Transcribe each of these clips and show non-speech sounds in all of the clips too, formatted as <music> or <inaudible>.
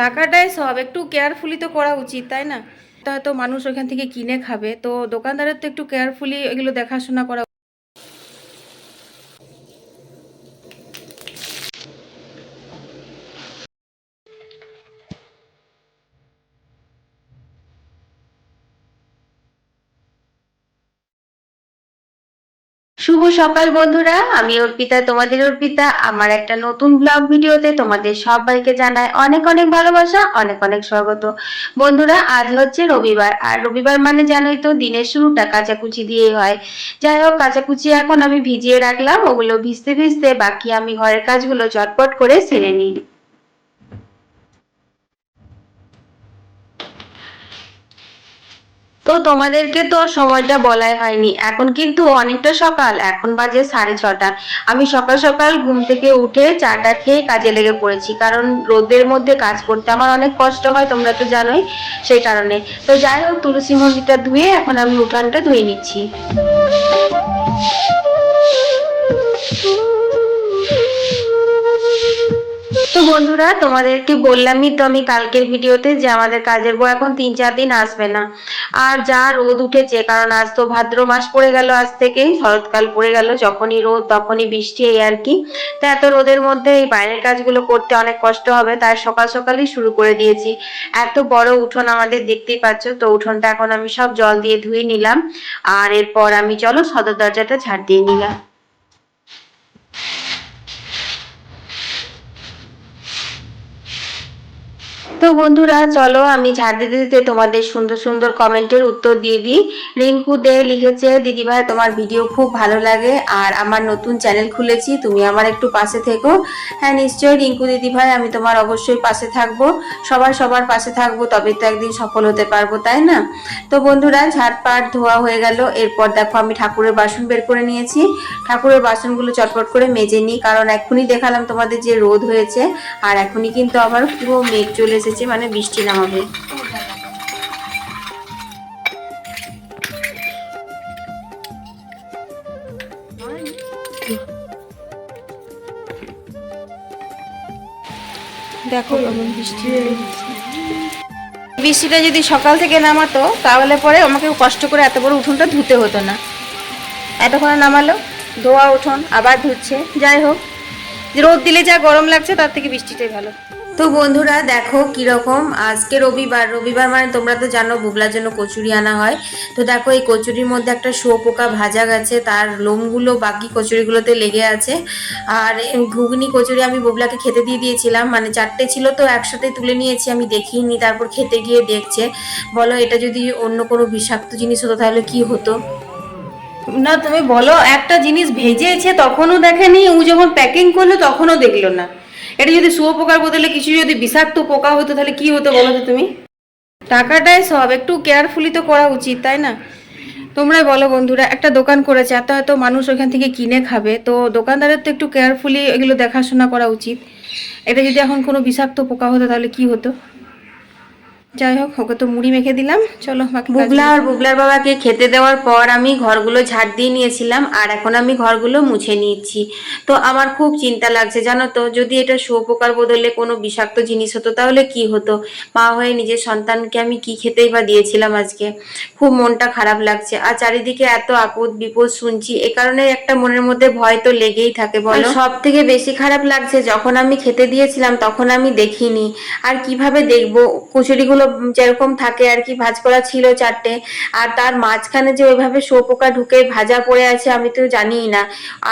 টাকাটাই সব, একটু কেয়ারফুলি তো করা উচিত, তাই না? তা মানুষ ওখান থেকে কিনে খাবে, তো দোকানদারের তো একটু কেয়ারফুলি এগুলো দেখাশোনা করা শুভ সকাল বন্ধুরা, আমি অর্পিতা, তোমাদের অর্পিতা। আমার একটা নতুন ব্লগ ভিডিওতে তোমাদের সবাইকে জানায় অনেক অনেক ভালোবাসা, অনেক অনেক স্বাগত। বন্ধুরা, আজ হচ্ছে রবিবার, আর রবিবার মানে জানোই তো, দিনের শুরুটা কাঁচাকুচি দিয়েই হয়। যাই হোক, কাঁচাকুচি এখন আমি ভিজিয়ে রাখলাম, ওগুলো ভিজতে ভিজতে বাকি আমি ঘরের কাজগুলো চটপট করে সেরে নিই। তো তোমাদেরকে তো সময়টা বলাই হয়নি। এখন কিন্তু অনেকটা সকাল, এখন বাজে সাড়ে ছটা। আমি সকাল সকাল ঘুম থেকে উঠে চাটা খেয়ে কাজে লেগে পড়েছি, কারণ রোদের মধ্যে কাজ করতে আমার অনেক কষ্ট হয়, তোমরা তো জানোই সেই কারণে। তো যাই হোক, তুলসী মন্দিরটা ধুয়ে এখন আমি উঠানটা ধুয়ে নিচ্ছি। তো বন্ধুরা, তোমাদেরকে বললামই তো আমি কালকের ভিডিওতে যে আমাদের কাজের বউ এখন তিন চার দিন আসবে না। আর যা রোদ উঠেছে, কারণ আজ তো ভাদ্র মাস পড়ে গেল আজ থেকেই, শরৎকাল পড়ে গেল, যখনই রোদ তখনই বৃষ্টি, এই আর কি। তো এত রোদের মধ্যে এই বাইরের কাজগুলো করতে অনেক কষ্ট হবে, তাই সকাল সকালই শুরু করে দিয়েছি। এত বড় উঠোন আমাদের দেখতেই পাচ্ছ, তো উঠোনটা এখন আমি সব জল দিয়ে ধুয়ে নিলাম। আর এরপর আমি, চলো সদর দরজাটা ঝাড় দিয়ে নিলাম। তো বন্ধুরা, চলো আমি ঝাড় দিতে তোমাদের সুন্দর সুন্দর কমেন্টের উত্তর দিয়ে দিই। রিঙ্কু দে লিখেছে, দিদিভাই, তোমার ভিডিও খুব ভালো লাগে আর আমার নতুন চ্যানেল খুলেছি, তুমি আমার একটু পাশে থেকো। হ্যাঁ নিশ্চয়ই রিঙ্কু দিদিভাই, আমি তোমার অবশ্যই পাশে থাকব। সবার সবার পাশে থাকব তবে তো একদিন সফল হতে পারব, তাই না? তো বন্ধুরা ঝাড়পাট ধোয়া হয়ে গেল, এরপর দেখো আমি ঠাকুরের বাসন বের করে নিয়েছি। ঠাকুরের বাসনগুলো চটপট করে মেজে নিই, কারণ এখনই দেখালাম তোমাদের যে রোদ হয়েছে, আর এখনই কিন্তু আবার পুরো মেঘ চলে এসেছে। মানে বৃষ্টি নামাবে। দেখো বৃষ্টি বৃষ্টিটা যদি সকাল থেকে নামাতো তাহলে পরে আমাকে কষ্ট করে এত বড় উঠোনটা ধুতে হতো না। এতক্ষণে নামালো ধোয়া উঠোন আবার ধুচ্ছে। যাই হোক রোদ দিলে যা গরম লাগছে তার থেকে বৃষ্টিটাই ভালো। তো বন্ধুরা দেখো কীরকম? আজকে রবিবার। রবিবার মানে তোমরা তো জানো বুগলার জন্য কচুরি আনা হয়। তো দেখো এই কচুরির মধ্যে একটা শুয়োপোকা ভাজা গেছে, তার লোমগুলো বাকি কচুরিগুলোতে লেগে আছে। আর ঘুগনি কচুরি আমি বুগলাকে খেতে দিয়ে দিয়েছিলাম মানে চারটে ছিল তো একসাথে তুলে নিয়েছি, আমি দেখিনি, তারপর খেতে গিয়ে দেখছে। বলো এটা যদি অন্য কোনো বিষাক্ত জিনিস হতো তাহলে কি হতো? না, তুমি বলো, একটা জিনিস ভেজেছে তখনও দেখেনি, ও যখন প্যাকিং করল তখনও দেখল না। এটা যদি শুয়োপোকার বদলে কিছু যদি বিষাক্ত পোকা হতো, তাহলে কি হতো বলো তো তুমি? টাকাটাই সব, একটু কেয়ারফুলি তো করা উচিত, তাই না? তোমরাই বলো বন্ধুরা, একটা দোকান করেছে, এত হয়তো মানুষ ওইখান থেকে কিনে খাবে, তো দোকানদারের তো একটু কেয়ারফুলি এগুলো দেখাশোনা করা উচিত। এটা যদি এখন কোনো বিষাক্ত পোকা হতো, তাহলে কি হতো? যাই হোক ওকে তো মুড়ি মেখে দিলাম। চলো বাকি বুগলা আর বুগলার বাবাকে খেতে দেওয়ার পর আমি ঘরগুলো ঝাড় দিয়ে নিয়েছিলাম আর এখন আমি ঘরগুলো মুছে নিচ্ছি তো আমার খুব চিন্তা লাগছে জানো তো যদি এটা শুয়োপোকার বদলে কোনো বিষাক্ত জিনিস হতো তাহলে কি হতো? মা হয়ে নিজের সন্তানকে আমি কি খেতেই বা দিয়েছিলাম আজকে? খুব মনটা খারাপ লাগছে আর চারিদিকে এত আপদ বিপদ শুনছি এ কারণে একটা মনের মধ্যে ভয় তো লেগেই থাকে বলো। সব থেকে বেশি খারাপ লাগছে যখন আমি খেতে দিয়েছিলাম তখন আমি দেখিনি। আর কীভাবে দেখব? কচুরিগুলো যেরকম থাকে আর কি, ভাজ করা ছিল চারটে। আর তার মাঝখানে যে ওইভাবে শুয়োপোকা ঢুকে ভাজা পড়ে আছে আমি তো জানিই না।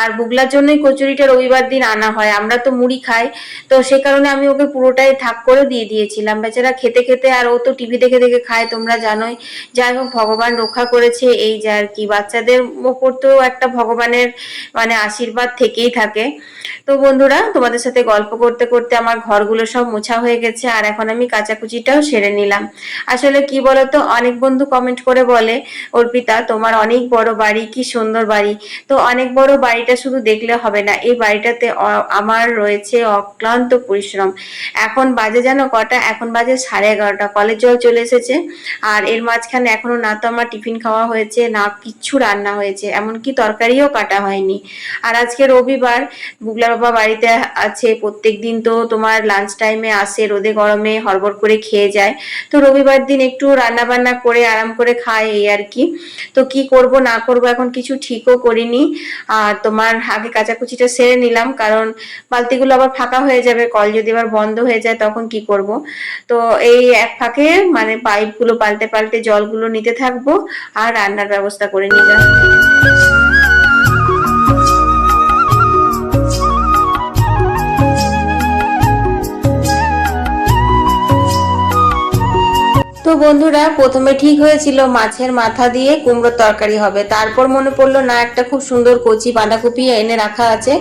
আর বুগলার জন্যই কচুরিটা রবিবার দিন আনা হয়, আমরা তো মুড়ি খাই। তো সে কারণে আমি ওকে পুরোটাই থাক করে দিয়ে দিয়েছিলাম। বেচারা খেতে খেতে আর ও তো টিভি দেখে দেখে খায়, তোমরা জানোই। যাই হোক, ভগবান রক্ষা করেছে, এই যে আর কি। বাচ্চাদের ওপর তো একটা ভগবানের মানে আশীর্বাদ থেকেই থাকে। তো বন্ধুরা, তোমাদের সাথে গল্প করতে করতে আমার ঘরগুলো সব মোছা হয়ে গেছে। আর এখন আমি কাচাকুচিটাও সেরে নিলাম। আসলে কি বলতো, অনেক বন্ধু কমেন্ট করে বলে, অর্পিতা, তোমার অনেক বড় বাড়ি, কি সুন্দর বাড়ি। তো অনেক বড় বাড়িটা শুধু দেখলে হবে না, এই বাড়িটাতে আমার রয়েছে অক্লান্ত পরিশ্রম। এখন বাজে যেন কটা? এখন বাজে সাড়ে এগারোটা। কলেজ জল চলে এসেছে। আর এর মাঝখানে এখনও না তো আমার টিফিন খাওয়া হয়েছে, না কিচ্ছু রান্না হয়েছে। এমনকি তরকারিও কাটা হয়নি। আর আজকে রবিবার বুগলা বাবা বাড়িতে আছে। প্রত্যেক দিন তো তোমার লাঞ্চ টাইমে আসে, রোদে গরমে হড়বড় করে খেয়ে যায়। তো রবিবার দিন একটু রান্না বান্না করে, আরাম করে খায় এই আর কি। তো কি করব, না করব এখন কিছু ঠিকও করিনি। আর তোমার আগে কাচাকুচিটা সেরে নিলাম, কারণ বালতিগুলো আবার ফাঁকা হয়ে যাবে, কল যদি আবার বন্ধ হয়ে যায় তখন কি করব। তো এই এক ফাঁকে মানে পাইপগুলো পাল্টে পাল্টে জলগুলো নিতে থাকব, আর রান্নার ব্যবস্থা করে নিলাম। বন্ধুরা, প্রথমে ঠিক হয়েছিল মাছের মাথা দিয়ে কুমড়োর তরকারি হবে। তারপর মনে পড়ল, না, একটা খুব সুন্দর কচি বাঁধাকপি এনে রাখা আছে।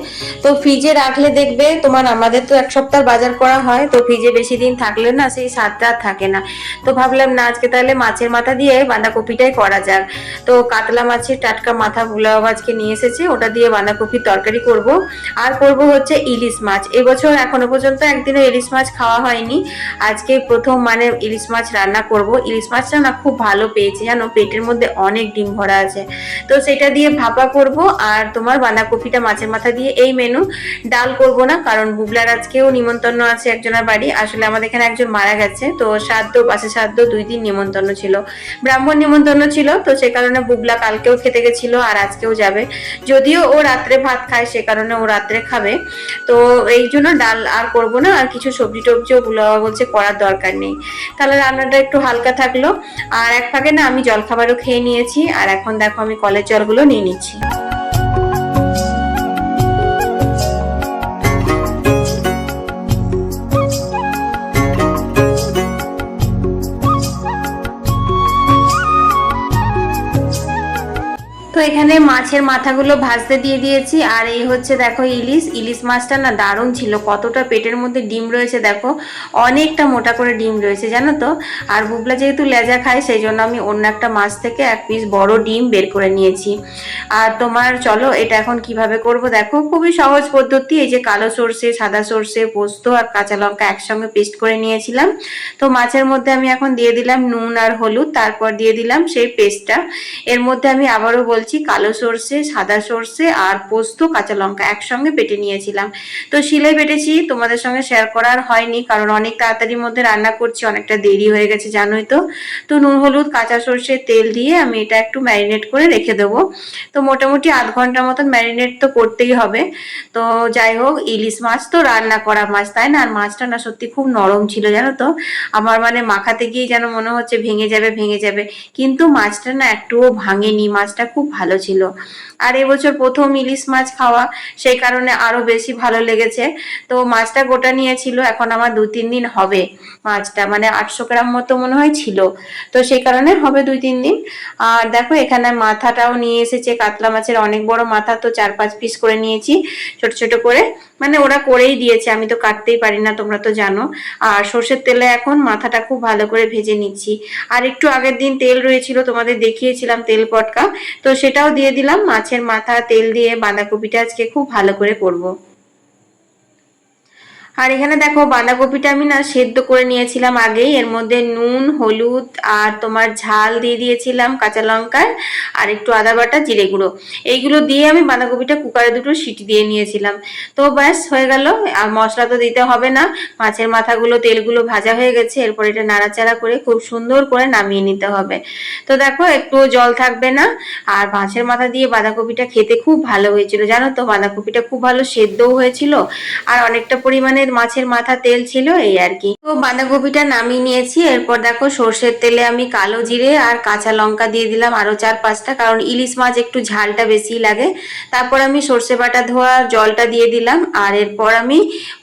তো ফ্রিজে রাখলে দেখবে, তোমার আমাদের তো এক সপ্তাহ বাজার করা হয়, তো ফ্রিজে বেশি দিন থাকলে না, সেই স্বাদটা থাকে না। তো ভাবলাম, না, আজকে তাহলে মাছের মাথা দিয়ে বাঁধাকপিটাই করা যাক। তো কাতলা মাছের টাটকা মাথা গুলাও আজকে নিয়ে এসেছে, ওটা দিয়ে বাঁধাকপির তরকারি করব। আর করব হচ্ছে ইলিশ মাছ। এবছর এখনও পর্যন্ত একদিনও ইলিশ মাছ খাওয়া হয়নি। আজকে প্রথম মানে ইলিশ মাছ রান্না করব। ইলিশ মাছটা না খুব ভালো পেয়েছি, জানো? পেটের মধ্যে অনেক ডিম ভরা আছে। তো সেটা দিয়ে ভাপা করব আর তোমার বাঁধাকপিটা মাছের মাথা দিয়ে এই মেনু ডাল করব না, কারণ বুবলার আজকেও নিমন্ত্রণ আছে একজনের বাড়ি। আসলে আমাদের এখানে একজন মারা গেছে, তো শ্রাদ্ধ পাশে শ্রাদ্ধ দুই দিন নিমন্ত্রণ ছিল। ব্রাহ্মণ নিমন্ত্রণ ছিল, তো সে কারণে বুবলা কালকেও খেতে গেছিল আর আজকেও যাবে। যদিও ও রাত্রে ভাত খায়, সে কারণে ও রাত্রে খাবে। তো এই জন্য ডাল আর করব না, আর কিছু সবজি টবজিও বুলা বলছে করার দরকার নেই। তাহলে রান্নাটা একটু হালকা থাকল। আর এক ফাঁকে না আমি জলখাবারও খেয়ে নিয়েছি। আর এখন দেখো আমি কলের জলগুলো নিয়ে নিচ্ছি। এখানে মাছের মাথাগুলো ভাজতে দিয়ে দিয়েছি। আর এই হচ্ছে দেখো ইলিশ। ইলিশ মাছটা না দারুণ ছিল। কতটা পেটের মধ্যে ডিম রয়েছে দেখো। অনেকটা মোটা করে ডিম রয়েছে, জানো তো? আর বুবলা যেহেতু লেজা খায়, সেই জন্য আমি অন্য একটা মাছ থেকে এক পিস বড় ডিম বের করে নিয়েছি। আর তোমার, চলো এটা এখন কীভাবে করব দেখো। খুবই সহজ পদ্ধতি। এই যে কালো সর্ষে, সাদা সর্ষে, পোস্ত আর কাঁচা লঙ্কা একসঙ্গে পেস্ট করে নিয়েছিলাম। তো মাছের মধ্যে আমি এখন দিয়ে দিলাম নুন আর হলুদ। তারপর দিয়ে দিলাম সেই পেস্টটা। এর মধ্যে আমি আবারও বলছি কালো সর্ষে, সাদা সর্ষে আর পোস্ত, কাঁচা লঙ্কা একসঙ্গে বেটে নিয়েছিলাম। তো শিলে বেটেছি, তোমাদের সঙ্গে শেয়ার করার হয়নি কারণ অনেক তাড়াতাড়ির মধ্যে রান্না করছি, অনেকটা দেরি হয়ে গেছে, জানোই তো। তো নুন, হলুদ, কাঁচা সর্ষে, তেল দিয়ে আমি এটা একটু ম্যারিনেট করে রেখে দেবো। তো মোটামুটি আধ ঘণ্টার মতন ম্যারিনেট তো করতেই হবে। তো যাই হোক, ইলিশ মাছ তো রান্না করা মাছ, তাই না? আর মাছটা না সত্যি খুব নরম ছিল, জানো তো। আমার মানে মাখাতে গিয়ে যেন মনে হচ্ছে ভেঙে যাবে ভেঙে যাবে। কিন্তু মাছটা না একটুও ভাঙেনি, মাছটা খুব ভালো ছিল। আর এবছর প্রথম ইলিশ মাছ খাওয়া, সেই কারণে আরও বেশি ভালো লেগেছে। তো মাছটা গোটা নিয়েছিল, এখন আমার দু তিন দিন হবে মাছটা মানে আটশো গ্রাম মতো মনে হয় ছিল। তো সেই কারণে হবে দুই তিন দিন। আর দেখো, এখানে মাথাটাও নিয়ে এসেছে, কাতলা মাছের অনেক বড় মাথা, তো চার পাঁচ পিস করে নিয়েছি, ছোট ছোট করে। মানে ওরা করেই দিয়েছে, আমি তো কাটতেই পারি না, তোমরা তো জানো। আর সর্ষের তেলে এখন মাথাটা খুব ভালো করে ভেজে নিচ্ছি। আর একটু আগের দিন তেল রয়েছিল, তোমাদের দেখিয়েছিলাম তেল পটকা। তো সেটাও দিয়ে দিলাম মাছের মাথা তেল দিয়ে বাঁধাকপিটা আজকে খুব ভালো করে করব। আর এখানে দেখো বাঁধাকপিটা আমি না সেদ্ধ করে নিয়েছিলাম আগেই। এর মধ্যে নুন, হলুদ আর তোমার ঝাল দিয়ে দিয়েছিলাম কাঁচা লঙ্কার আর একটু আদা বাটা, জিরে গুঁড়ো। এইগুলো দিয়ে আমি বাঁধাকপিটা কুকারে দুটো সিটি দিয়ে নিয়েছিলাম। তো ব্যাস, হয়ে গেল। আর মশলা তো দিতে হবে না। মাছের মাথাগুলো, তেলগুলো ভাজা হয়ে গেছে। এরপর এটা নাড়াচাড়া করে খুব সুন্দর করে নামিয়ে নিতে হবে। তো দেখো, একটু জল থাকবে না। আর মাছের মাথা দিয়ে বাঁধাকপিটা খেতে খুব ভালো হয়েছিল। জানো তো, বাঁধাকপিটা খুব ভালো সেদ্ধও হয়েছিল। আর অনেকটা পরিমাণে মাছের মাথা তেল ছিল এই আর কি। তো বাঁধাকপিটা নামিয়ে নিয়েছি, এরপর দেখো সর্ষের তেলে আমি কালো জিরে আর কাঁচা লঙ্কা দিয়ে দিলাম আরও চার, পাঁচটা, কারণ ইলিশ মাছ একটু ঝালটা বেশি লাগে। তারপর আমি সর্ষে বাটা ধোয়া জলটা দিয়ে দিলাম, আর এরপর আমি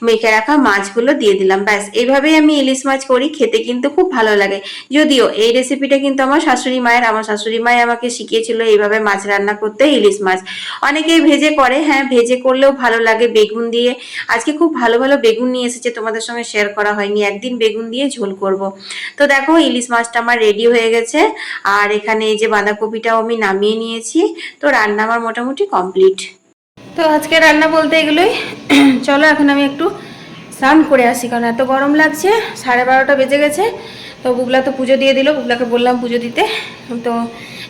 মেখে রাখা মাছগুলো দিয়ে দিলাম। ব্যাস এইভাবেই আমি ইলিশ মাছ করি, খেতে কিন্তু খুব ভালো লাগে। যদিও এই রেসিপিটা কিন্তু আমার শাশুড়ি মায়ের, আমার শাশুড়ি মাই আমাকে শিখিয়েছিল এইভাবে মাছ রান্না করতে, ইলিশ মাছ। অনেকেই ভেজে করে হ্যাঁ ভেজে করলেও ভালো লাগে বেগুন দিয়ে। আজকে খুব ভালো ভালো বেগুন বেগুন নিয়ে এসেছে, তোমাদের সঙ্গে শেয়ার করা হয়নি। একদিন বেগুন দিয়ে ঝোল করব। তো দেখো, ইলিশ মাছটা আমার রেডি হয়ে গেছে। আর এখানে এই যে বাঁধাকপিটাও আমি নামিয়ে নিয়েছি। তো রান্না আমার মোটামুটি কমপ্লিট তো আজকে রান্না বলতে এগুলোই। <clears throat> চলো, এখন আমি একটু স্নান করে আসি, কারণ এত গরম লাগছে, সাড়ে বারোটা বেজে গেছে। তো বুবলা তো পুজো দিয়ে দিল, বুবলাকে বললাম পুজো দিতে। তো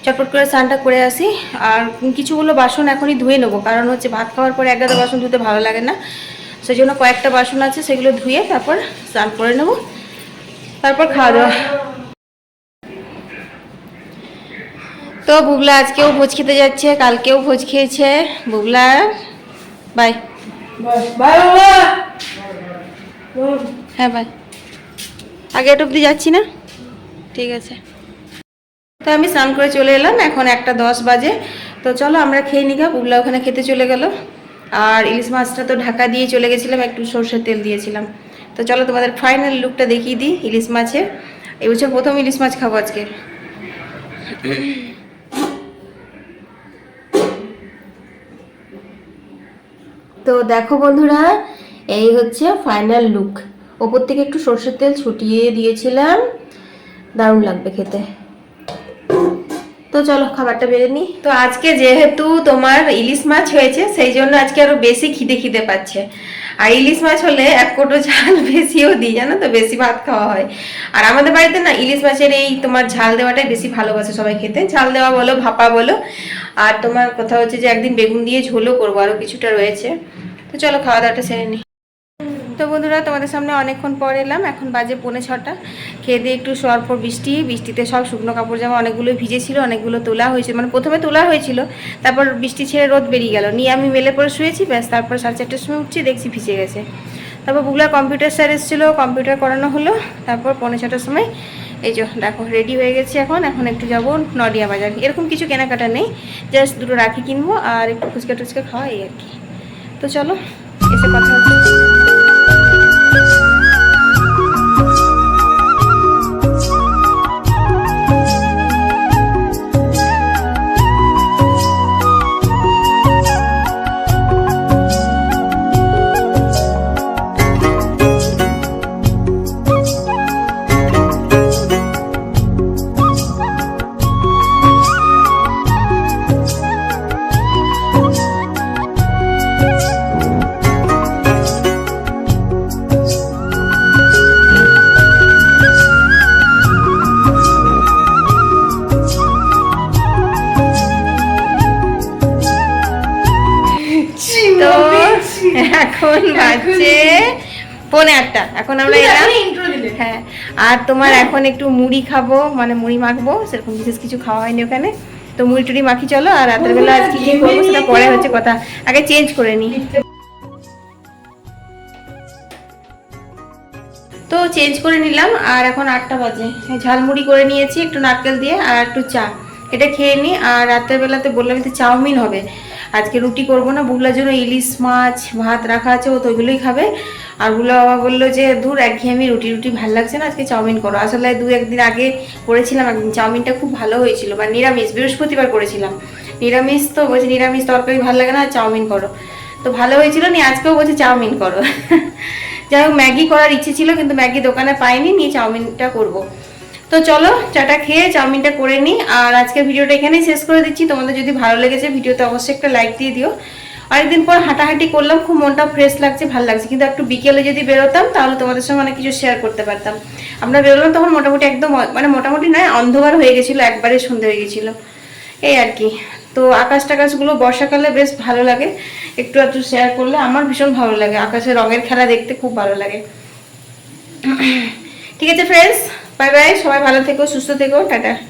চটপট করে স্নানটা করে আসি। আর কিছুগুলো বাসন এখনই ধুয়ে নেব, কারণ হচ্ছে ভাত খাওয়ার পরে এক গাদা বাসন ধুতে ভালো লাগে না। সেই জন্য কয়েকটা বাসন আছে সেগুলো ধুয়ে তারপর স্নান করে নেব। তারপর খাওয়া দাওয়া। তো বুবলা আজকেও ভোজ খেতে যাচ্ছে কালকেও ভোজ খেয়েছে। বুবলা বাই হ্যাঁ বাই আগে একটু অব্দি যাচ্ছি না? ঠিক আছে। তো আমি স্নান করে চলে এলাম এখন একটা দশ বাজে। তো চলো আমরা খেয়ে নিগা বুবলা ওখানে খেতে চলে গেল। আর ইলিশ মাছটা তো ঢাকা দিয়ে চলে গেছিলাম, একটু সর্ষের তেল দিয়েছিলাম। তো চলো তোমাদের ফাইনাল লুকটা দেখিয়ে দিই ইলিশ মাছের। এই বছর প্রথম ইলিশ মাছ খাব আজকে। তো দেখো বন্ধুরা, এই হচ্ছে ফাইনাল লুক ওপর থেকে একটু সর্ষের তেল ছুটিয়ে দিয়েছিলাম। দারুণ লাগবে খেতে। তো চলো খাবারটা বেড়ে নিই। তো আজকে যেহেতু তোমার ইলিশ মাছ হয়েছে, সেই জন্য আজকে আরও বেশি খিদে খিদে পাচ্ছে। আর ইলিশ মাছ হলে এক কোটো ঝাল <laughs> বেশিও দিই, জানো তো? বেশি ভাত খাওয়া হয়। আর আমাদের বাড়িতে না ইলিশ মাছের এই তোমার ঝাল দেওয়াটাই বেশি ভালোবাসে সবাই খেতে। ঝাল দেওয়া বলো, ভাপা বলো। আর তোমার কথা হচ্ছে যে একদিন বেগুন দিয়ে ঝোলও করব আরও কিছুটা রয়েছে। তো চলো খাওয়া দাওয়াটা সেরে নিই। তো বন্ধুরা, তোমাদের সামনে অনেকক্ষণ পর এলাম। এখন বাজে পৌনে ছটা। খেয়ে দিয়ে একটু শোয়ার পর বৃষ্টি। বৃষ্টিতে সব শুকনো কাপড় জামা অনেকগুলো ভিজেছিল, অনেকগুলো তোলা হয়েছিল। মানে প্রথমে তোলা হয়েছিল, তারপর বৃষ্টি ছেড়ে রোদ বেরিয়ে গেল। নিয়ে আমি মেলে পরে শুয়েছি, ব্যাস, তারপর সাড়ে চারটের সময় উঠছি, দেখছি ভিজে গেছে। তারপর বুগলার কম্পিউটার স্যার এসেছিল, কম্পিউটার করানো হলো। তারপর পৌনে ছটার সময়, এই যে, দেখো রেডি হয়ে গেছি এখন। এখন একটু যাব নডিয়া বাজার। এরকম কিছু কেনাকাটা নেই জাস্ট দুটো রাখি কিনবো আর একটু ফুচকা টুচকা খাওয়া, এই আর কি। তো চলো, এসে কথা হচ্ছে। Thank. আর তোমার এখন একটু মুড়ি খাব মানে মুড়ি মাখবো সেরকম বিশেষ কিছু খাওয়া হয়নি ওখানে। তো মুড়ি টুড়ি মাখি চলো আর রাতের বেলা কি কি করব সেটা পরে হচ্ছে কথা। আগে চেঞ্জ করে নিই তো চেঞ্জ করে নিলাম আর এখন আটটা বাজে। ঝালমুড়ি করে নিয়েছি একটু নারকেল দিয়ে আর একটু চা। এটা খেয়ে নিই আর রাতের বেলাতে বললাম যে চাউমিন হবে। আজকে রুটি করব না বুগলার জন্য ইলিশ মাছ, ভাত রাখা আছে, ও তো ওইগুলোই খাবে। আর বুগলা বাবা বলল যে, দূর একঘেয়েমি রুটি রুটি ভালো লাগছে না, আজকে চাউমিন করো। আসলে দু একদিন আগে করেছিলাম, একদিন চাউমিনটা খুব ভালো হয়েছিল, বা নিরামিষ, বৃহস্পতিবার করেছিলাম। নিরামিষ তো, বলছি নিরামিষ তরকারি ভালো লাগে না, চাউমিন করো। তো ভালো হয়েছিল নি আজকেও বলছে চাউমিন করো। <laughs> যাই হোক, ম্যাগি করার ইচ্ছে ছিল, কিন্তু ম্যাগি দোকানে পাইনি, নিয়ে চাউমিনটা করব। তো চলো, চাটা খেয়ে চাউমিনটা করে নিই। আর আজকের ভিডিওটা এখানেই শেষ করে দিচ্ছি। তোমাদের যদি ভালো লেগেছে ভিডিওতে অবশ্যই একটা লাইক দিয়ে দিও। অনেকদিন পর হাঁটাহাঁটি করলাম, খুব মনটা ফ্রেশ লাগছে, ভালো লাগছে। কিন্তু একটু বিকেলে যদি বেরোতাম, তাহলে তোমাদের সঙ্গে অনেক কিছু শেয়ার করতে পারতাম। আমরা বেরোলাম তখন মোটামুটি একদম মানে মোটামুটি নয়, অন্ধকার হয়ে গেছিল, একবারে সন্ধে হয়ে গেছিল। এই আর কি। তো আকাশ টাকাশগুলো বর্ষাকালে বেশ ভালো লাগে। একটু একটু শেয়ার করলে আমার ভীষণ ভালো লাগে। আকাশের রঙের খেলা দেখতে খুব ভালো লাগে। ঠিক আছে ফ্রেন্ডস বাই বাই সবাই ভালো থেকো সুস্থ থেকো টাটা।